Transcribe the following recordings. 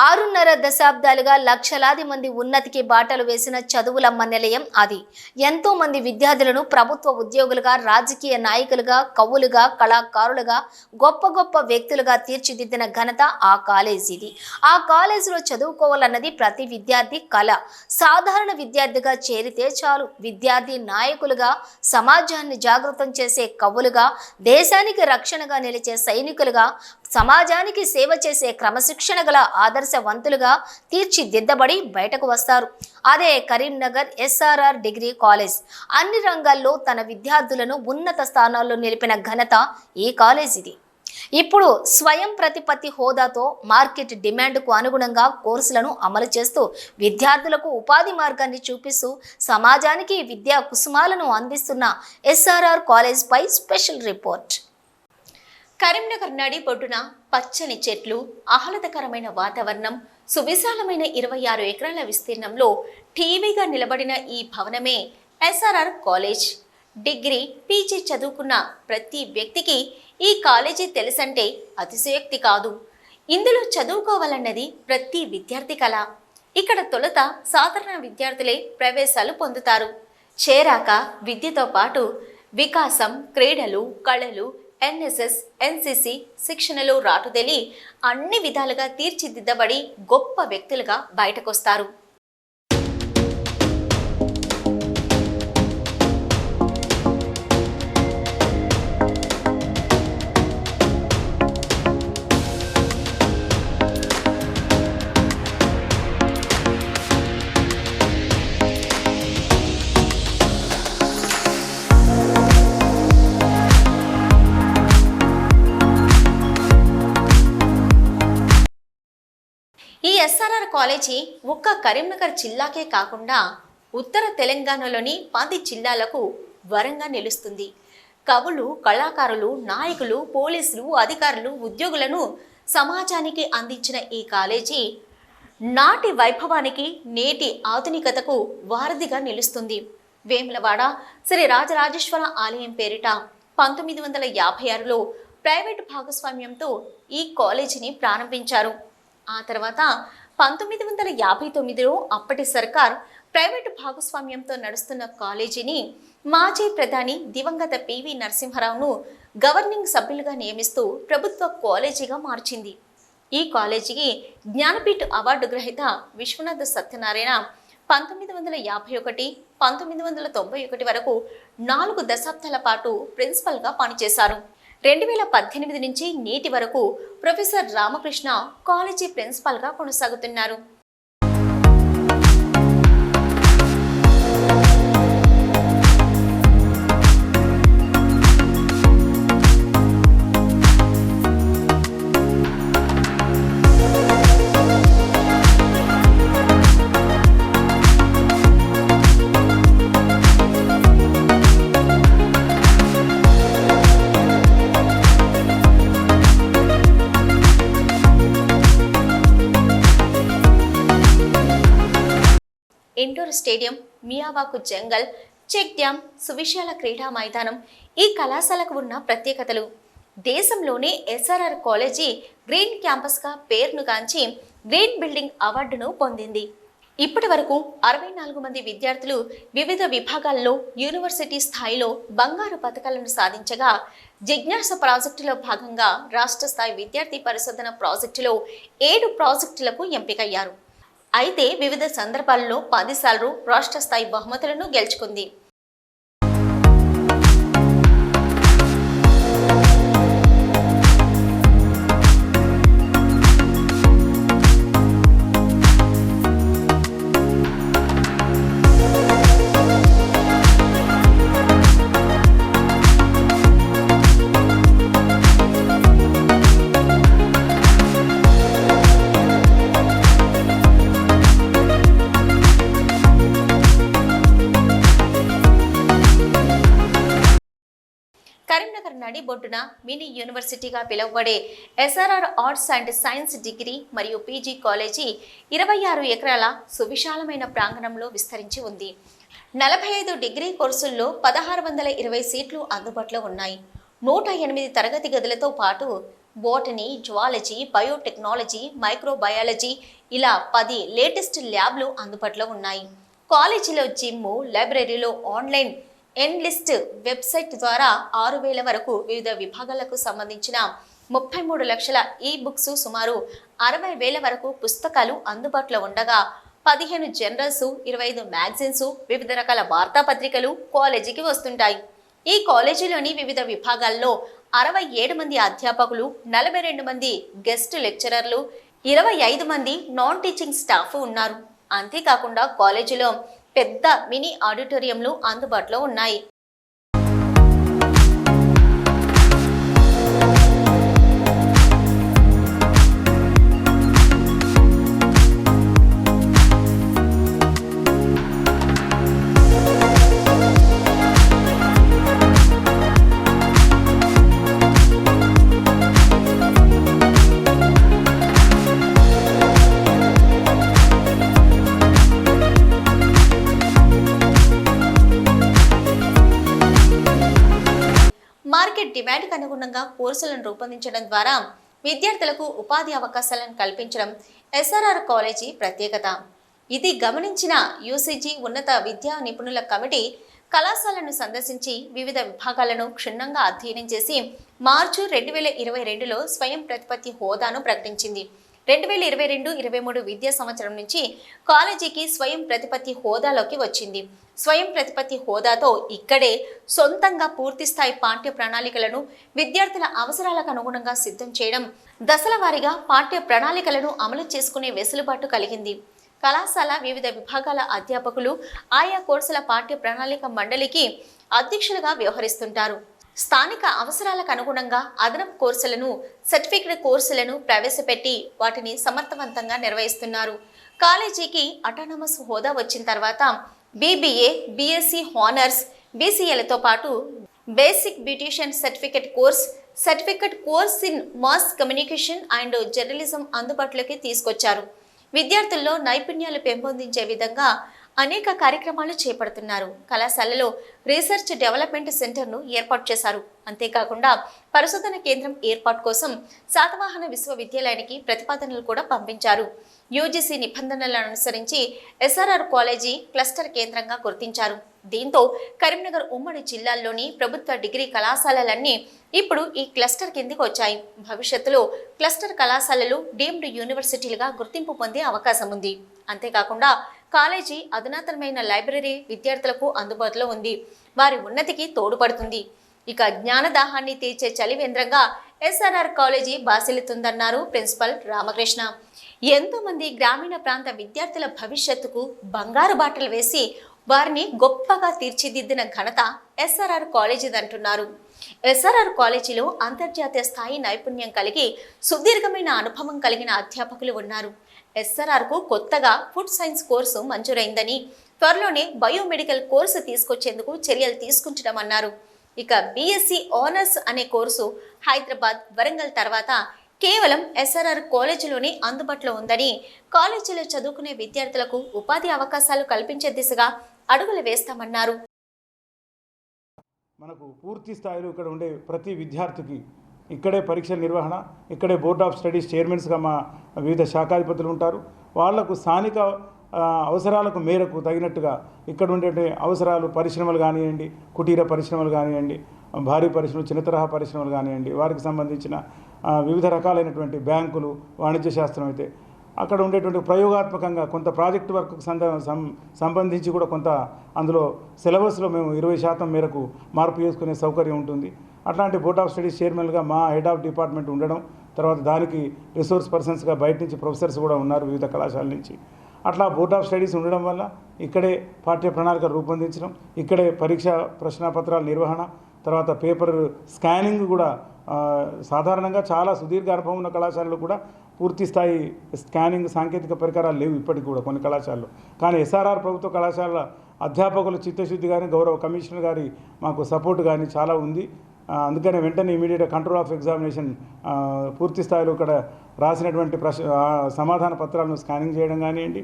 ఆరున్నర దశాబ్దాలుగా లక్షలాది మంది ఉన్నతికి బాటలు వేసిన చదువులమ్మ నిలయం అది. ఎంతో మంది విద్యార్థులను ప్రభుత్వ ఉద్యోగులుగా రాజకీయ నాయకులుగా కవులుగా కళాకారులుగా గొప్ప గొప్ప వ్యక్తులుగా తీర్చిదిద్దిన ఘనత ఆ కాలేజీది ఆ కాలేజీలో చదువుకోవాలన్నది ప్రతి విద్యార్థి కళ సాధారణ విద్యార్థిగా చేరితే చాలు. విద్యార్థి నాయకులుగా సమాజాన్ని జాగృతం చేసే కవులుగా దేశానికి రక్షణగా నిలిచే సైనికులుగా సమాజానికి సేవ చేసే క్రమశిక్షణ గల ఆదర్శవంతులుగా తీర్చిదిద్దబడి బయటకు వస్తారు. అదే కరీంనగర్ ఎస్ఆర్ఆర్ డిగ్రీ కాలేజ్. అన్ని రంగాల్లో తన విద్యార్థులను ఉన్నత స్థానాల్లో నిలిపిన ఘనత ఈ కాలేజీది. ఇప్పుడు స్వయం ప్రతిపత్తి హోదాతో మార్కెట్ డిమాండ్కు అనుగుణంగా కోర్సులను అమలు చేస్తూ విద్యార్థులకు ఉపాధి మార్గాన్ని చూపిస్తూ సమాజానికి విద్యా కుసుమాలను అందిస్తున్న ఎస్ఆర్ఆర్ కాలేజ్పై స్పెషల్ రిపోర్ట్. కరీంనగర్ నడిబొడ్డున పచ్చని చెట్లు ఆహ్లాదకరమైన వాతావరణం సువిశాలమైన ఇరవై ఆరు ఎకరాల విస్తీర్ణంలో టీవీగా నిలబడిన ఈ భవనమే ఎస్ఆర్ఆర్ కాలేజ్. డిగ్రీ పీజీ చదువుకున్న ప్రతి వ్యక్తికి ఈ కాలేజీ తెలుసంటే అతిశయోక్తి కాదు. ఇందులో చదువుకోవాలన్నది ప్రతి విద్యార్థి కళ ఇక్కడ తొలుత సాధారణ విద్యార్థులే ప్రవేశాలు పొందుతారు. చేరాక విద్యతో పాటు వికాసం క్రీడలు కళలు ఎన్ఎస్ఎస్ ఎన్సిసి శిక్షణలో రాటుదేలి అన్ని విధాలుగా తీర్చిదిద్దబడి గొప్ప వ్యక్తులుగా బయటకొస్తారు. ఎస్ఆర్ఆర్ కాలేజీ ఒక్క కరీంనగర్ జిల్లాకే కాకుండా ఉత్తర తెలంగాణలోని పది జిల్లాలకు వరంగా నిలుస్తుంది. కవులు కళాకారులు నాయకులు పోలీసులు అధికారులు ఉద్యోగులను సమాజానికి అందించిన ఈ కాలేజీ నాటి వైభవానికి నేటి ఆధునికతకు వారధిగా నిలుస్తుంది. వేములవాడ శ్రీ రాజరాజేశ్వర ఆలయం పేరిట పంతొమ్మిది వందల యాభై ఆరులో ప్రైవేటు భాగస్వామ్యంతో ఈ కాలేజీని ప్రారంభించారు. ఆ తర్వాత పంతొమ్మిది వందల యాభై తొమ్మిదిలో అప్పటి సర్కార్ ప్రైవేటు భాగస్వామ్యంతో నడుస్తున్న కాలేజీని మాజీ ప్రధాని దివంగత పివి నరసింహారావును గవర్నింగ్ సభ్యులుగా నియమిస్తూ ప్రభుత్వ కాలేజీగా మార్చింది. ఈ కాలేజీకి జ్ఞానపీఠ అవార్డు గ్రహీత విశ్వనాథ సత్యనారాయణ పంతొమ్మిది వందల యాభై ఒకటి పంతొమ్మిది వందల తొంభై ఒకటి వరకు నాలుగు దశాబ్దాల పాటు ప్రిన్సిపల్గా పనిచేశారు. రెండు వేల పద్దెనిమిది నుంచి నేటి వరకు ప్రొఫెసర్ రామకృష్ణ కాలేజీ ప్రిన్సిపాల్గా కొనసాగుతున్నారు. Nehru stadium Miyawaki jungle check dam సువిశాల క్రీడా మైదానం ఈ కళాశాలకు ఉన్న ప్రత్యేకతలు. దేశంలోనే ఎస్ఆర్ఆర్ కాలేజీ గ్రీన్ క్యాంపస్గా పేరును గాంచి గ్రీన్ బిల్డింగ్ అవార్డును పొందింది. ఇప్పటి వరకు అరవై నాలుగు మంది విద్యార్థులు వివిధ విభాగాల్లో యూనివర్సిటీ స్థాయిలో బంగారు పథకాలను సాధించగా జిజ్ఞాస ప్రాజెక్టులో భాగంగా రాష్ట్ర స్థాయి విద్యార్థి పరిశోధన ప్రాజెక్టులో ఏడు ప్రాజెక్టులకు ఎంపికయ్యారు. అయితే వివిధ సందర్భాల్లో పదిసార్లు రాష్ట్ర స్థాయి బహుమతులను గెలుచుకుంది. కరీంనగర్ నడిబొడ్డున మినీ యూనివర్సిటీగా పిలువబడే SRR arts and science degree మరియు పీజీ కాలేజీ ఇరవై ఆరు ఎకరాల సువిశాలమైన ప్రాంగణంలో విస్తరించి ఉంది. నలభై ఐదు డిగ్రీ కోర్సుల్లో పదహారు వందల ఇరవై సీట్లు అందుబాటులో ఉన్నాయి. నూట ఎనిమిది తరగతి గదులతో పాటు బోటనీ జువాలజీ బయోటెక్నాలజీ మైక్రోబయాలజీ ఇలా పది లేటెస్ట్ ల్యాబ్లు అందుబాటులో ఉన్నాయి. కాలేజీలో జిమ్ లైబ్రరీలో ఆన్లైన్ ఎన్లిస్ట్ వెబ్సైట్ ద్వారా ఆరు వేల వరకు వివిధ విభాగాలకు సంబంధించిన ముప్పై మూడు లక్షల ఈ బుక్స్ సుమారు అరవై వేల వరకు పుస్తకాలు అందుబాటులో ఉండగా పదిహేను జర్నల్స్ ఇరవై ఐదు మ్యాగజైన్స్ వివిధ రకాల వార్తాపత్రికలు కాలేజీకి వస్తుంటాయి. ఈ కాలేజీలోని వివిధ విభాగాల్లో అరవై ఏడు మంది అధ్యాపకులు నలభై రెండు మంది గెస్ట్ లెక్చరర్లు ఇరవై ఐదు మంది నాన్ టీచింగ్ స్టాఫ్ ఉన్నారు. అంతేకాకుండా కాలేజీలో పెద్ద మినీ ఆడిటోరియంలు అందుబాటులో ఉన్నాయి. డిమాండ్కి అనుగుణంగా కోర్సులను రూపొందించడం ద్వారా విద్యార్థులకు ఉపాధి అవకాశాలను కల్పించడం ఎస్ఆర్ఆర్ కాలేజీ ప్రత్యేకత. ఇది గమనించిన యూసీజీ ఉన్నత విద్యా నిపుణుల కమిటీ కళాశాలను సందర్శించి వివిధ విభాగాలను క్షుణ్ణంగా అధ్యయనం చేసి మార్చు రెండు వేల ఇరవై రెండులో స్వయం ప్రతిపత్తి హోదాను ప్రకటించింది. రెండు వేల ఇరవై రెండు ఇరవై మూడు విద్యా సంవత్సరం నుంచి కాలేజీకి స్వయం ప్రతిపత్తి హోదాలోకి వచ్చింది. స్వయం ప్రతిపత్తి హోదాతో ఇక్కడే సొంతంగా పూర్తిస్థాయి పాఠ్య ప్రణాళికలను విద్యార్థుల అవసరాలకు అనుగుణంగా సిద్ధం చేయడం దశల వారీగా పాఠ్య ప్రణాళికలను అమలు చేసుకునే వెసులుబాటు కలిగింది. కళాశాల వివిధ విభాగాల అధ్యాపకులు ఆయా కోర్సుల పాఠ్య ప్రణాళిక మండలికి అధ్యక్షులుగా వ్యవహరిస్తుంటారు. స్థానిక అవసరాలకు అనుగుణంగా అదనపు కోర్సులను సర్టిఫికేట్ కోర్సులను ప్రవేశపెట్టి వాటిని సమర్థవంతంగా నిర్వహిస్తున్నారు. కాలేజీకి అటానమస్ హోదా వచ్చిన తర్వాత బీబీఏ బీఎస్సీ హానర్స్ బీసీఏలతో పాటు basic beautician certificate course certificate course in mass communication and journalism అందుబాటులోకి తీసుకొచ్చారు. విద్యార్థుల్లో నైపుణ్యాలు పెంపొందించే విధంగా అనేక కార్యక్రమాలు చేపడుతున్నారు. కళాశాలలో రీసెర్చ్ డెవలప్మెంట్ సెంటర్ను ఏర్పాటు చేశారు. అంతేకాకుండా పరిశోధన కేంద్రం ఏర్పాటు కోసం శాతవాహన విశ్వవిద్యాలయానికి ప్రతిపాదనలు కూడా పంపించారు. యూజీసీ నిబంధనలను అనుసరించి ఎస్ఆర్ఆర్ కాలేజీ క్లస్టర్ కేంద్రంగా గుర్తించారు. దీంతో కరీంనగర్ ఉమ్మడి జిల్లాల్లోని ప్రభుత్వ డిగ్రీ కళాశాలలన్నీ ఇప్పుడు ఈ క్లస్టర్ కిందికి వచ్చాయి. భవిష్యత్తులో క్లస్టర్ కళాశాలలు డీమ్డ్ యూనివర్సిటీలుగా గుర్తింపు పొందే అవకాశం ఉంది అంతేకాకుండా కాలేజీ అధునాతనమైన లైబ్రరీ విద్యార్థులకు అందుబాటులో ఉంది. వారి ఉన్నతికి తోడ్పడుతుంది. ఇక జ్ఞానదాహాన్ని తీర్చే చలివేంద్రంగా ఎస్ఆర్ఆర్ కాలేజీ బాసిల్లుతుందన్నారు ప్రిన్సిపల్ రామకృష్ణ. ఎంతోమంది గ్రామీణ ప్రాంత విద్యార్థుల భవిష్యత్తుకు బంగారు బాటలు వేసి వారిని గొప్పగా తీర్చిదిద్దిన ఘనత ఎస్ఆర్ఆర్ కాలేజీదంటున్నారు ఎస్ఆర్ఆర్ కాలేజీలో అంతర్జాతీయ స్థాయి నైపుణ్యం కలిగి సుదీర్ఘమైన అనుభవం కలిగిన అధ్యాపకులు ఉన్నారు. ఎస్ఆర్ఆర్కు కొత్తగా ఫుడ్ సైన్స్ కోర్సు మంజూరైందని త్వరలోనే బయోమెడికల్ కోర్సు తీసుకొచ్చేందుకు చర్యలు తీసుకుంటున్నామన్నారు. ఇక బీఎస్సీ ఆనర్స్ అనే కోర్సు హైదరాబాద్ వరంగల్ తర్వాత కేవలం ఎస్ఆర్ఆర్ కాలేజీలోనే అందుబాటులో ఉందని కాలేజీలో చదువుకునే విద్యార్థులకు ఉపాధి అవకాశాలు కల్పించే దిశగా అడుగులు వేస్తామన్నారు. మనకు పూర్తి స్థాయిలో ఇక్కడ ఉండే ప్రతి విద్యార్థికి ఇక్కడే పరీక్షల నిర్వహణ ఇక్కడే బోర్డ్ ఆఫ్ స్టడీస్ చైర్మన్స్గా మా వివిధ శాఖాధిపతులు ఉంటారు. వాళ్ళకు స్థానిక అవసరాలకు మేరకు తగినట్టుగా ఇక్కడ ఉండే అవసరాలు పరిశ్రమలు కానివ్వండి కుటీర పరిశ్రమలు కానివ్వండి భారీ పరిశ్రమలు చిన్న తరహా పరిశ్రమలు కానివ్వండి వారికి సంబంధించిన వివిధ రకాలైనటువంటి బ్యాంకులు వాణిజ్య శాస్త్రం అయితే అక్కడ ఉండేటువంటి ప్రయోగాత్మకంగా కొంత ప్రాజెక్ట్ వర్క్ సంద సం- సంబంధించి కూడా కొంత అందులో సిలబస్లో మేము ఇరవై శాతం మేరకు మార్పు చేసుకునే సౌకర్యం ఉంటుంది. అట్లాంటి బోర్డ్ ఆఫ్ స్టడీస్ చైర్మన్గా మా హెడ్ ఆఫ్ డిపార్ట్మెంట్ ఉండడం తర్వాత దానికి రిసోర్స్ పర్సన్స్గా బయట నుంచి ప్రొఫెసర్స్ కూడా ఉన్నారు వివిధ కళాశాల నుంచి. అట్లా బోర్డ్ ఆఫ్ స్టడీస్ ఉండడం వల్ల ఇక్కడే పాఠ్య ప్రణాళిక రూపొందించడం ఇక్కడే పరీక్ష ప్రశ్నపత్రాల నిర్వహణ తర్వాత పేపర్ స్కానింగ్ కూడా సాధారణంగా చాలా సుదీర్ఘ అనుభవం ఉన్న కళాశాలలు కూడా పూర్తి స్థాయి స్కానింగ్ సాంకేతిక పరికరాలు లేవు ఇప్పటికి కూడా కొన్ని కళాశాలలు. కానీ ఎస్ఆర్ఆర్ ప్రభుత్వ కళాశాలల అధ్యాపకుల చిత్తశుద్ధి కానీ గౌరవ కమిషనర్ గారి మాకు సపోర్ట్ కానీ చాలా ఉంది. అందుకనే వెంటనే ఇమీడియట్ కంట్రోల్ ఆఫ్ ఎగ్జామినేషన్ పూర్తి స్థాయిలో ఇక్కడ రాసినటువంటి ప్రశ్న సమాధాన పత్రాలను స్కానింగ్ చేయడం కానివ్వండి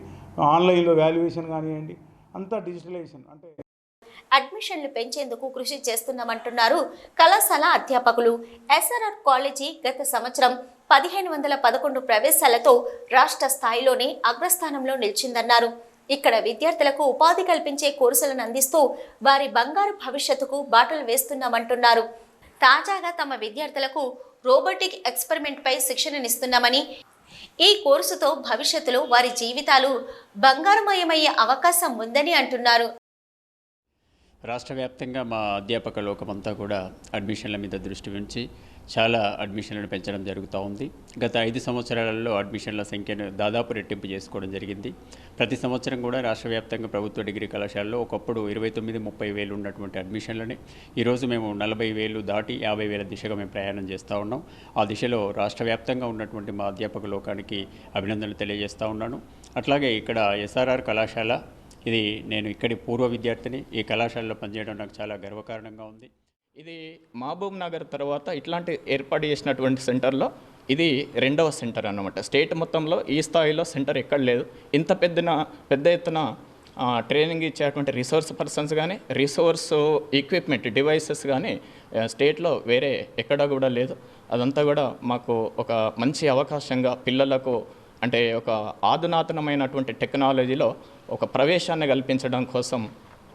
ఆన్లైన్లో వాల్యుయేషన్ కానివ్వండి అంతా డిజిటలైజేషన్ అంటే అడ్మిషన్లు పెంచేందుకు కృషి చేస్తున్నామంటున్నారు కళాశాల అధ్యాపకులు. ఎస్ఆర్ఆర్ కాలేజీ గత సంవత్సరం పదిహేను వందల పదకొండు ప్రవేశాలతో రాష్ట్ర స్థాయిలోనే అగ్రస్థానంలో నిలిచిందన్నారు. ఇక్కడ విద్యార్థులకు ఉపాధి కల్పించే కోర్సులను అందిస్తూ వారి బంగారు భవిష్యత్తుకు బాటలు వేస్తున్నామంటున్నారు. తాజాగా తమ విద్యార్థులకు రోబోటిక్ ఎక్స్పెరిమెంట్పై శిక్షణనిస్తున్నామని ఈ కోర్సుతో భవిష్యత్తులో వారి జీవితాలు బంగారుమయమయ్యే అవకాశం ఉందని అంటున్నారు. రాష్ట్ర వ్యాప్తంగా మా అధ్యాపక లోకమంతా కూడా అడ్మిషన్ల మీద దృష్టి ఉంచి చాలా అడ్మిషన్లను పెంచడం జరుగుతూ ఉంది. గత ఐదు సంవత్సరాలలో అడ్మిషన్ల సంఖ్యను దాదాపు రెట్టింపు చేసుకోవడం జరిగింది. ప్రతి సంవత్సరం కూడా రాష్ట్ర వ్యాప్తంగా ప్రభుత్వ డిగ్రీ కళాశాలలో ఒకప్పుడు ఇరవై తొమ్మిది ముప్పై వేలు ఉన్నటువంటి అడ్మిషన్లని ఈరోజు మేము నలభై వేలు దాటి యాభై వేల దిశగా మేము ప్రయాణం చేస్తూ ఉన్నాం. ఆ దిశలో రాష్ట్ర వ్యాప్తంగా ఉన్నటువంటి మా అధ్యాపక లోకానికి అభినందనలు తెలియజేస్తూ ఉన్నాను. అట్లాగే ఇక్కడ ఎస్ఆర్ఆర్ కళాశాల ఇది నేను ఇక్కడి పూర్వ విద్యార్థిని ఈ కళాశాలలో పనిచేయడం నాకు చాలా గర్వకారణంగా ఉంది. ఇది మహబూబ్ నగర్ తర్వాత ఇట్లాంటి ఏర్పాటు చేసినటువంటి సెంటర్లో ఇది రెండవ సెంటర్ అన్నమాట. స్టేట్ మొత్తంలో ఈ స్థాయిలో సెంటర్ ఎక్కడ లేదు. ఇంత పెద్దన పెద్ద ఎత్తున ట్రైనింగ్ ఇచ్చేటువంటి రిసోర్స్ పర్సన్స్ కానీ రిసోర్స్ ఎక్విప్మెంట్ డివైసెస్ కానీ స్టేట్లో వేరే ఎక్కడా కూడా లేదు. అదంతా కూడా మాకు ఒక మంచి అవకాశంగా పిల్లలకు అంటే ఒక ఆధునాతనమైనటువంటి టెక్నాలజీలో ఒక ప్రవేశాన్ని కల్పించడం కోసం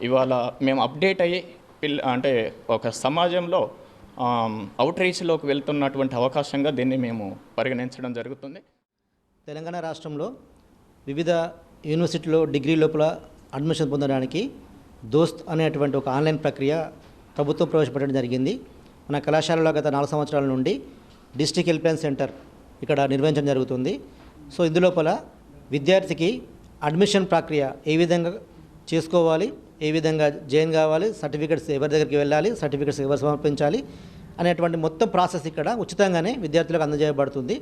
ఇవాళ మేము అప్డేట్ అయ్యి పిల్ల అంటే ఒక సమాజంలో అవుట్ రీచ్లోకి వెళ్తున్నటువంటి అవకాశంగా దీన్ని మేము పరిగణించడం జరుగుతుంది. తెలంగాణ రాష్ట్రంలో వివిధ యూనివర్సిటీలో డిగ్రీ లోపల అడ్మిషన్ పొందడానికి దోస్త్ అనేటువంటి ఒక ఆన్లైన్ ప్రక్రియ ప్రభుత్వం ప్రవేశపెట్టడం జరిగింది. మన కళాశాలలో గత నాలుగు సంవత్సరాల నుండి డిస్టిక్ హెల్ప్లైన్ సెంటర్ ఇక్కడ నిర్వహించడం జరుగుతుంది. సో ఇందులోపల విద్యార్థికి అడ్మిషన్ ప్రక్రియ ఏ విధంగా చేసుకోవాలి ఏ విధంగా జాయిన్ కావాలి సర్టిఫికెట్స్ ఎవరి దగ్గరికి వెళ్ళాలి సర్టిఫికెట్స్ ఎవరు సమర్పించాలి అనేటువంటి మొత్తం ప్రాసెస్ ఇక్కడ ఉచితంగానే విద్యార్థులకు అందజేయబడుతుంది.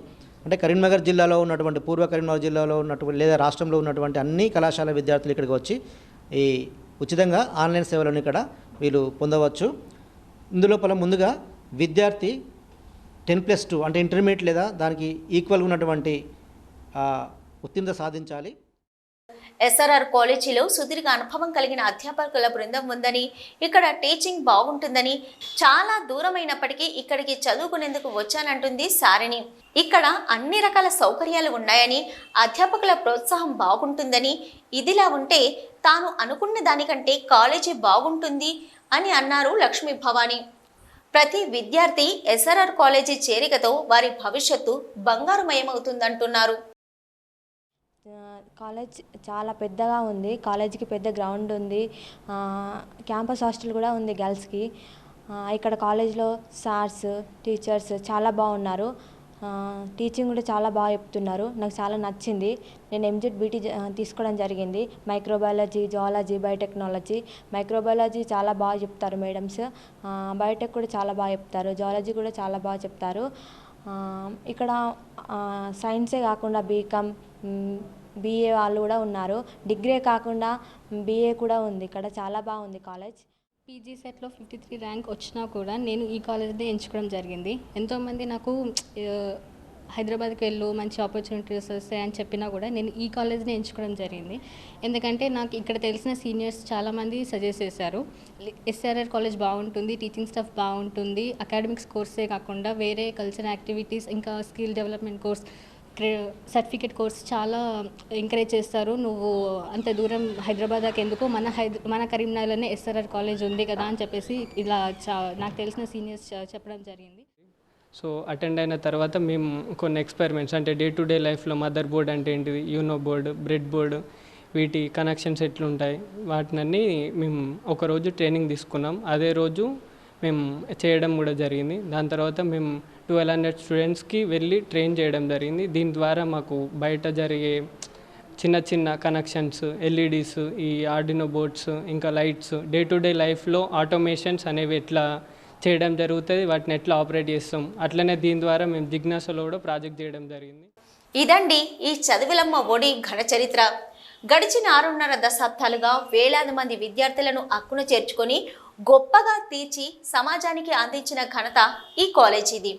అంటే కరీంనగర్ జిల్లాలో ఉన్నటువంటి పూర్వ కరీంనగర్ జిల్లాలో ఉన్నటువంటి లేదా రాష్ట్రంలో ఉన్నటువంటి అన్ని కళాశాల విద్యార్థులు ఇక్కడికి వచ్చి ఈ ఉచితంగా ఆన్లైన్ సేవలను ఇక్కడ వీళ్ళు పొందవచ్చు. ఇందులోపల ముందుగా విద్యార్థి టెన్ ప్లస్ టూ అంటే ఇంటర్మీడియట్ లేదా దానికి ఈక్వల్గా ఉన్నటువంటి ఉత్తీర్ణత సాధించాలి. ఎస్ఆర్ఆర్ కాలేజీలో సుదీర్ఘ అనుభవం కలిగిన అధ్యాపకుల బృందం ఉందని ఇక్కడ టీచింగ్ బాగుంటుందని చాలా దూరమైనప్పటికీ ఇక్కడికి చదువుకునేందుకు వచ్చానంటుంది సారిణి. ఇక్కడ అన్ని రకాల సౌకర్యాలు ఉన్నాయని అధ్యాపకుల ప్రోత్సాహం బాగుంటుందని ఇదిలా ఉంటే తాను అనుకున్న దానికంటే కాలేజీ బాగుంటుంది అని అన్నారు లక్ష్మీ భవానీ. ప్రతి విద్యార్థి ఎస్ఆర్ఆర్ కాలేజీ చేరికతో వారి భవిష్యత్తు బంగారుమయమవుతుందంటున్నారు. కాలేజ్ చాలా పెద్దగా ఉంది. కాలేజీకి పెద్ద గ్రౌండ్ ఉంది. క్యాంపస్ హాస్టల్ కూడా ఉంది గర్ల్స్కి. ఇక్కడ కాలేజ్లో సార్స్ టీచర్స్ చాలా బాగున్నారు. టీచింగ్ కూడా చాలా బాగా చెప్తున్నారు. నాకు చాలా నచ్చింది. నేను ఎంజెడ్ బీటీ తీసుకోవడం జరిగింది. Microbiology zoology biotechnology. మైక్రోబయాలజీ చాలా బాగా చెప్తారు మేడమ్స్. బయోటెక్ కూడా చాలా బాగా చెప్తారు. జువాలజీ కూడా చాలా బాగా చెప్తారు. ఇక్కడ సైన్సే కాకుండా బీకామ్ బీఏ వాళ్ళు కూడా ఉన్నారు. డిగ్రీ కాకుండా బీఏ కూడా ఉంది. ఇక్కడ చాలా బాగుంది కాలేజ్. పీజీ సెట్లో ఫిఫ్టీ త్రీ ర్యాంక్ వచ్చినా కూడా నేను ఈ కాలేజ్ని ఎంచుకోవడం జరిగింది. ఎంతోమంది నాకు హైదరాబాద్కి వెళ్ళు మంచి ఆపర్చునిటీస్ వస్తాయి అని చెప్పినా కూడా నేను ఈ కాలేజ్ని ఎంచుకోవడం జరిగింది. ఎందుకంటే నాకు ఇక్కడ తెలిసిన సీనియర్స్ చాలామంది సజెస్ట్ చేశారు. ఎస్ఆర్ఆర్ కాలేజ్ బాగుంటుంది టీచింగ్ స్టాఫ్ బాగుంటుంది అకాడమిక్స్ కోర్సే కాకుండా వేరే కల్చర్ యాక్టివిటీస్ ఇంకా skill development course certificate course చాలా ఎంకరేజ్ చేస్తారు. నువ్వు అంత దూరం హైదరాబాద్ దాకా ఎందుకు మన హైద మన కరీంనగర్లోనే ఎస్ఆర్ఆర్ కాలేజ్ ఉంది కదా అని చెప్పేసి ఇలా చా నాకు తెలిసిన సీనియర్స్ చెప్పడం జరిగింది. సో అటెండ్ అయిన తర్వాత మేము కొన్ని ఎక్స్పెరిమెంట్స్ అంటే డే టు డే లైఫ్లో మదర్ బోర్డ్ అంటే ఏంటిది? యూనో బోర్డు బ్రెడ్ బోర్డు వీటి కనెక్షన్స్ ఎట్లుంటాయి? వాటినన్నీ మేము ఒకరోజు ట్రైనింగ్ తీసుకున్నాం. అదే రోజు మేము చేయడం కూడా జరిగింది. దాని తర్వాత మేము ట్వెల్వ్ హండ్రెడ్ స్టూడెంట్స్కి వెళ్ళి ట్రైన్ చేయడం జరిగింది. దీని ద్వారా మాకు బయట జరిగే చిన్న చిన్న కనెక్షన్స్ ఎల్ఈడీస్ ఈ ఆర్డినో బోర్డ్స్ ఇంకా లైట్స్ డే టు డే లైఫ్లో ఆటోమేషన్స్ అనేవి ఎట్లా చేయడం జరుగుతుంది వాటిని ఎట్లా ఆపరేట్ చేస్తాం అట్లనే దీని ద్వారా మేము జిజ్ఞాసలో కూడా ప్రాజెక్ట్ చేయడం జరిగింది. ఇదండి ఈ చదువులమ్మ ఒడి ఘన చరిత్ర. గడిచిన ఆరున్నర దశాబ్దాలుగా వేలాది మంది విద్యార్థులను అక్కున చేర్చుకొని గొప్పగా తీర్చి సమాజానికి అందించిన ఘనత ఈ కాలేజీది.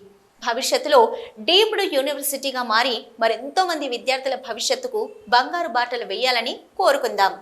భవిష్యత్తులో డీప్డ్ యూనివర్సిటీగా మారి మరెంతో మంది విద్యార్థుల భవిష్యత్తుకు బంగారు బాటలు వేయాలని కోరుకుందాం.